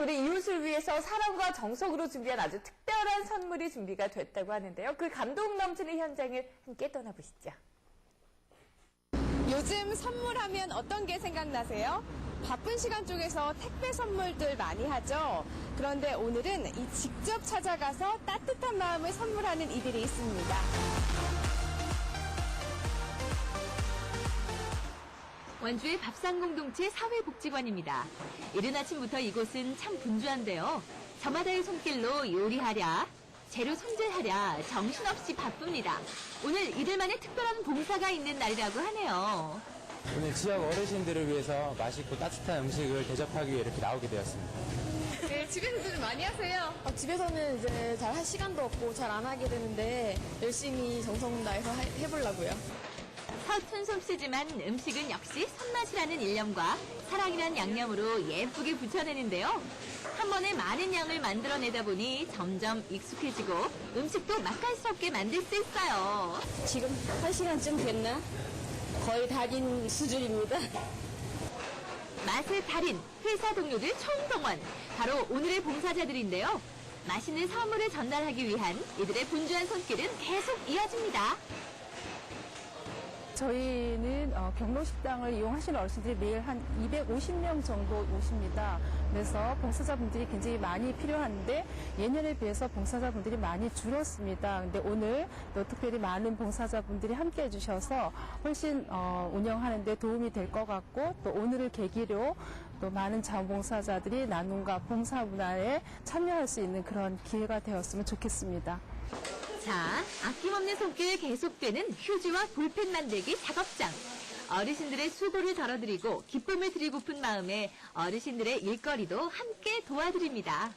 우리 이웃을 위해서 사랑과 정성으로 준비한 아주 특별한 선물이 준비가 됐다고 하는데요. 그 감동 넘치는 현장을 함께 떠나보시죠. 요즘 선물하면 어떤 게 생각나세요? 바쁜 시간 쪽에서 택배 선물들 많이 하죠. 그런데 오늘은 이 직접 찾아가서 따뜻한 마음을 선물하는 이들이 있습니다. 원주의 밥상 공동체 사회복지관입니다. 이른 아침부터 이곳은 참 분주한데요. 저마다의 손길로 요리하랴, 재료 손질하랴 정신없이 바쁩니다. 오늘 이들만의 특별한 봉사가 있는 날이라고 하네요. 오늘 지역 어르신들을 위해서 맛있고 따뜻한 음식을 대접하기 위해 이렇게 나오게 되었습니다. 네, 집에서도 좀 많이 하세요. 어, 집에서는 이제 잘 할 시간도 없고 잘 안 하게 되는데 열심히 정성 다해서 하- 해보려고요. 서툰 솜씨지만 음식은 역시 손맛이라는 일념과 사랑이란 양념으로 예쁘게 부쳐내는데요. 한 번에 많은 양을 만들어내다 보니 점점 익숙해지고 음식도 맛깔스럽게 만들 수 있어요. 지금 한 시간쯤 됐나? 거의 달인 수준입니다. 맛의 달인 회사 동료들 총동원 바로 오늘의 봉사자들인데요. 맛있는 선물을 전달하기 위한 이들의 분주한 손길은 계속 이어집니다. 저희는 어, 경로식당을 이용하시는 어르신들이 매일 한 250명 정도 오십니다. 그래서 봉사자분들이 굉장히 많이 필요한데 예년에 비해서 봉사자분들이 많이 줄었습니다. 근데 오늘 또 특별히 많은 봉사자분들이 함께 해주셔서 훨씬 어, 운영하는데 도움이 될 것 같고 또 오늘을 계기로 또 많은 자원봉사자들이 나눔과 봉사 문화에 참여할 수 있는 그런 기회가 되었으면 좋겠습니다. 자, 아낌없는 손길 계속되는 휴지와 볼펜 만들기 작업장. 어르신들의 수고를 덜어드리고 기쁨을 드리고픈 마음에 어르신들의 일거리도 함께 도와드립니다.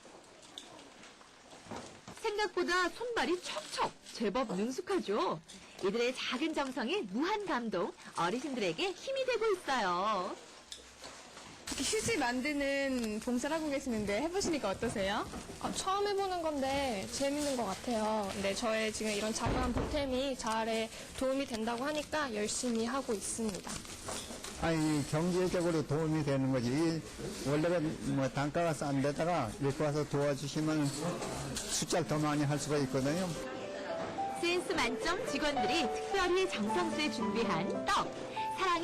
생각보다 손발이 척척 제법 능숙하죠. 이들의 작은 정성이 무한 감동, 어르신들에게 힘이 되고 있어요. 이렇게 휴지 만드는 봉사를 하고 계시는데 해보시니까 어떠세요? 어, 처음 해보는 건데 재밌는 것 같아요. 근데 저의 지금 이런 작은 보탬이 잘에 도움이 된다고 하니까 열심히 하고 있습니다. 아니 경제적으로 도움이 되는 거지. 원래는 뭐 단가가 싼 데다가 이렇게 와서 도와주시면 숫자를 더 많이 할 수가 있거든요. 센스 만점 직원들이 특별히 정성스레 준비한 떡.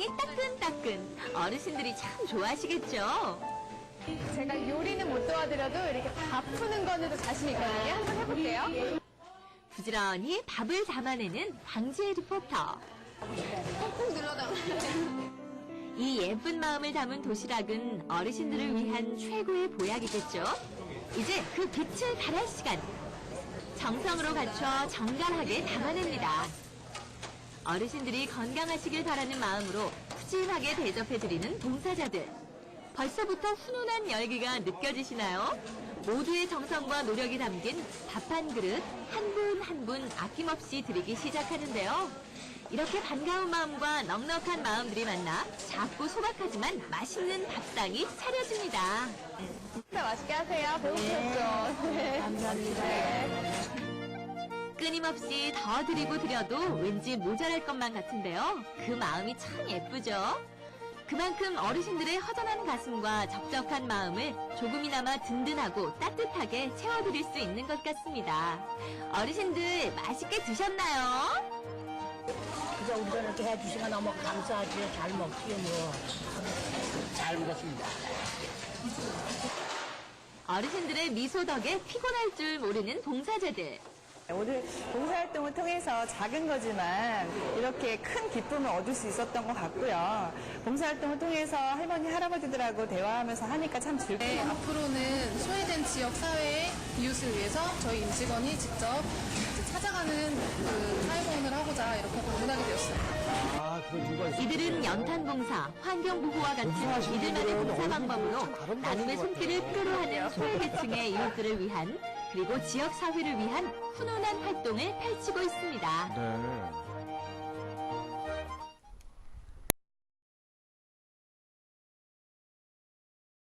사랑이 따끈따끈. 어르신들이 참 좋아하시겠죠? 제가 요리는 못 도와드려도 이렇게 밥 푸는 거는 자신 있거든요. 한번 해볼게요. 부지런히 밥을 담아내는 황지혜 리포터. 꾹꾹 눌러다. 이 예쁜 마음을 담은 도시락은 어르신들을 위한 최고의 보약이겠죠? 이제 그 빛을 발할 시간. 정성으로 갖춰 정갈하게 담아냅니다. 어르신들이 건강하시길 바라는 마음으로 푸짐하게 대접해드리는 봉사자들. 벌써부터 훈훈한 열기가 느껴지시나요? 모두의 정성과 노력이 담긴 밥 한 그릇 한 분 한 분 아낌없이 드리기 시작하는데요. 이렇게 반가운 마음과 넉넉한 마음들이 만나 작고 소박하지만 맛있는 밥상이 차려집니다. 진짜 맛있게 하세요. 배고프셨죠? 네. 끊임없이 더 드리고 드려도 왠지 모자랄 것만 같은데요. 그 마음이 참 예쁘죠? 그만큼 어르신들의 허전한 가슴과 적적한 마음을 조금이나마 든든하고 따뜻하게 채워드릴 수 있는 것 같습니다. 어르신들 맛있게 드셨나요? 그저 우리가 이렇게 해주시면 너무 감사하지. 잘 먹지요, 뭐. 잘 먹었습니다. 어르신들의 미소 덕에 피곤할 줄 모르는 봉사자들. 오늘 봉사활동을 통해서 작은 거지만 이렇게 큰 기쁨을 얻을 수 있었던 것 같고요. 봉사활동을 통해서 할머니, 할아버지들하고 대화하면서 하니까 참 즐거워요. 네, 앞으로는 소외된 지역 사회의 이웃을 위해서 저희 임직원이 직접 찾아가는 그 사회공헌을 하고자 이렇게 공문하게 되었습니다. 이들은 연탄봉사, 환경보호와 같은 이들만의 봉사 방법으로 나눔의 손길을 필요로 하는 소외계층의 이웃들을 위한 그리고 지역 사회를 위한 훈훈한 활동을 펼치고 있습니다. 네.